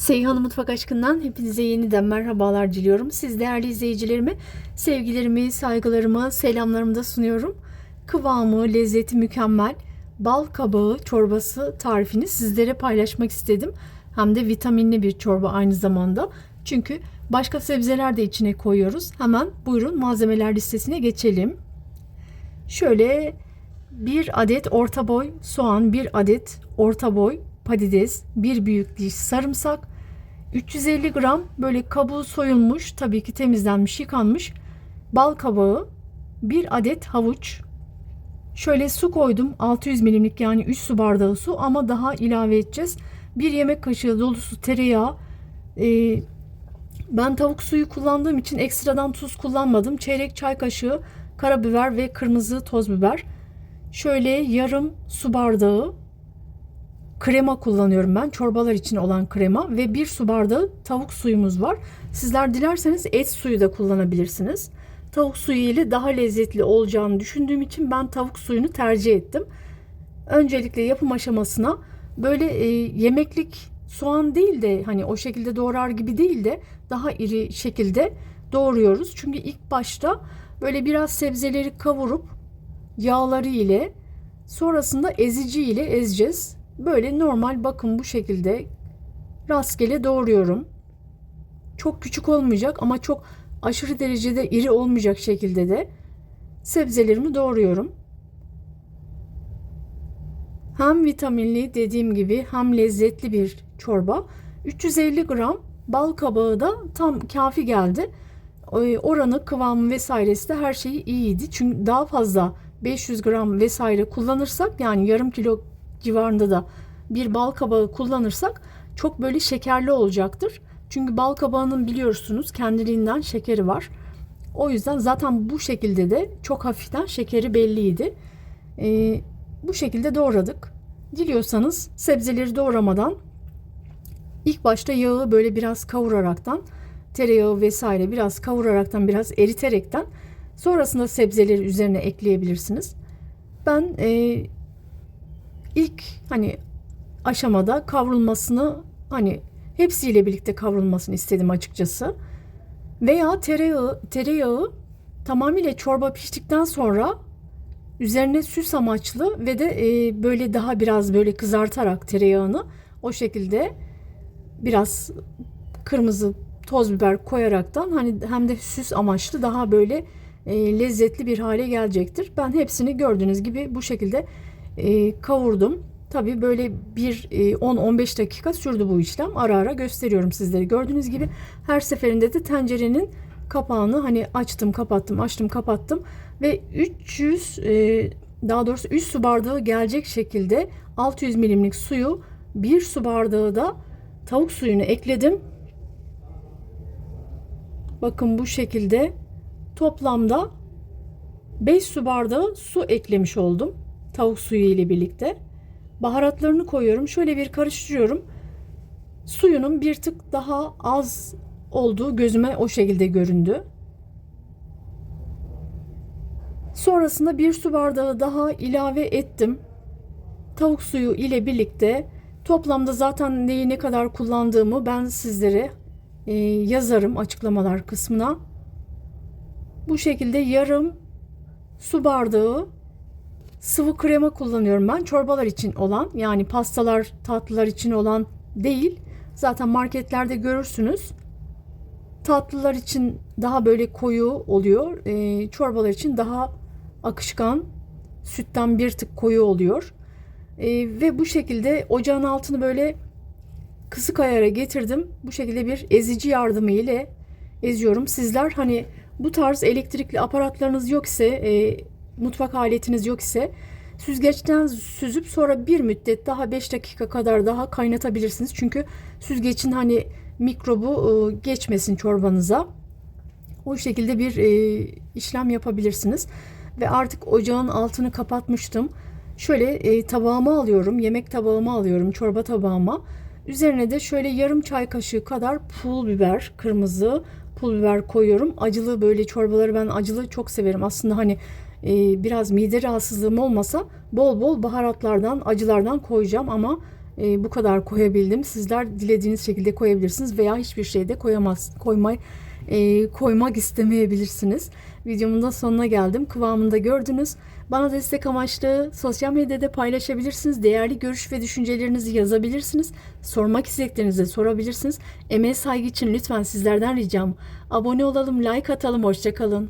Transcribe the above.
Seyhan Mutfak Aşkı'ndan hepinize yeniden merhabalar diliyorum. Siz değerli izleyicilerime sevgilerimi, saygılarımı, selamlarımı da sunuyorum. Kıvamı, lezzeti mükemmel bal kabağı çorbası tarifini sizlere paylaşmak istedim. Hem de vitaminli bir çorba aynı zamanda. Çünkü başka sebzeler de içine koyuyoruz. Hemen buyurun malzemeler listesine geçelim. Şöyle bir adet orta boy soğan, bir adet orta boy patates, bir büyük diş sarımsak, 350 gram böyle kabuğu soyulmuş, tabii ki temizlenmiş, yıkanmış bal kabağı, bir adet havuç. Şöyle su koydum 600 milimlik yani 3 su bardağı su ama daha ilave edeceğiz. Bir yemek kaşığı dolusu tereyağı. Ee, ben tavuk suyu kullandığım için ekstradan tuz kullanmadım. Çeyrek çay kaşığı karabiber ve kırmızı toz biber. Şöyle yarım su bardağı krema kullanıyorum ben. Çorbalar için olan krema ve bir su bardağı tavuk suyumuz var. Sizler dilerseniz et suyu da kullanabilirsiniz. Tavuk suyu ile daha lezzetli olacağını düşündüğüm için ben tavuk suyunu tercih ettim. Öncelikle yapım aşamasına böyle e, yemeklik soğan değil de hani o şekilde doğrar gibi değil de daha iri şekilde doğruyoruz. Çünkü ilk başta böyle biraz sebzeleri kavurup yağları ile sonrasında ezici ile ezeceğiz. Böyle normal bakın bu şekilde rastgele doğruyorum. Çok küçük olmayacak ama çok aşırı derecede iri olmayacak şekilde de sebzelerimi doğruyorum. Hem vitaminli dediğim gibi hem lezzetli bir çorba. 350 gram bal kabağı da tam kafi geldi. Oranı, kıvamı vesairesi de her şeyi iyiydi. Çünkü daha fazla 500 gram vesaire kullanırsak yani yarım kilo civarında da bir bal kabağı kullanırsak çok böyle şekerli olacaktır. Çünkü bal kabağının biliyorsunuz kendiliğinden şekeri var. O yüzden zaten bu şekilde de çok hafiften şekeri belliydi. Ee, bu şekilde doğradık. Diliyorsanız sebzeleri doğramadan ilk başta yağı böyle biraz kavuraraktan tereyağı vesaire biraz kavuraraktan biraz eriterekten sonrasında sebzeleri üzerine ekleyebilirsiniz. Ben e, ilk hani aşamada kavrulmasını hani hepsiyle birlikte kavrulmasını istedim açıkçası. Veya tereyağı, tereyağı tamamıyla çorba piştikten sonra üzerine süs amaçlı ve de e, böyle daha biraz böyle kızartarak tereyağını o şekilde biraz kırmızı toz biber koyaraktan hani hem de süs amaçlı daha böyle e, lezzetli bir hale gelecektir. Ben hepsini gördüğünüz gibi bu şekilde e, kavurdum. Tabii böyle bir 10-15 dakika sürdü bu işlem. Ara ara gösteriyorum sizlere. Gördüğünüz gibi her seferinde de tencerenin kapağını hani açtım, kapattım, açtım, kapattım ve 300 daha doğrusu 3 su bardağı gelecek şekilde 600 milimlik suyu bir su bardağı da tavuk suyunu ekledim. Bakın bu şekilde toplamda 5 su bardağı su eklemiş oldum tavuk suyu ile birlikte. Baharatlarını koyuyorum. Şöyle bir karıştırıyorum. Suyunun bir tık daha az olduğu gözüme o şekilde göründü. Sonrasında bir su bardağı daha ilave ettim. Tavuk suyu ile birlikte toplamda zaten neyi ne kadar kullandığımı ben sizlere e, yazarım açıklamalar kısmına. Bu şekilde yarım su bardağı sıvı krema kullanıyorum ben. Çorbalar için olan yani pastalar, tatlılar için olan değil. Zaten marketlerde görürsünüz. Tatlılar için daha böyle koyu oluyor. E, çorbalar için daha akışkan, sütten bir tık koyu oluyor. E, ve bu şekilde ocağın altını böyle kısık ayara getirdim. Bu şekilde bir ezici yardımı ile eziyorum. Sizler hani bu tarz elektrikli aparatlarınız yok ise e, mutfak aletiniz yok ise süzgeçten süzüp sonra bir müddet daha 5 dakika kadar daha kaynatabilirsiniz. Çünkü süzgecin hani mikrobu e, geçmesin çorbanıza. O şekilde bir e, işlem yapabilirsiniz. Ve artık ocağın altını kapatmıştım. Şöyle e, tabağıma alıyorum. Yemek tabağıma alıyorum. Çorba tabağıma. Üzerine de şöyle yarım çay kaşığı kadar pul biber, kırmızı pul biber koyuyorum. Acılı böyle çorbaları ben acılı çok severim. Aslında hani e, biraz mide rahatsızlığım olmasa bol bol baharatlardan, acılardan koyacağım ama e, bu kadar koyabildim. Sizler dilediğiniz şekilde koyabilirsiniz veya hiçbir şey de koyamaz, koymay, e, koymak istemeyebilirsiniz. Videomun da sonuna geldim. Kıvamını da gördünüz. Bana destek amaçlı sosyal medyada paylaşabilirsiniz. Değerli görüş ve düşüncelerinizi yazabilirsiniz. Sormak istediklerinizi sorabilirsiniz. Emeğe saygı için lütfen sizlerden ricam abone olalım, like atalım. Hoşçakalın.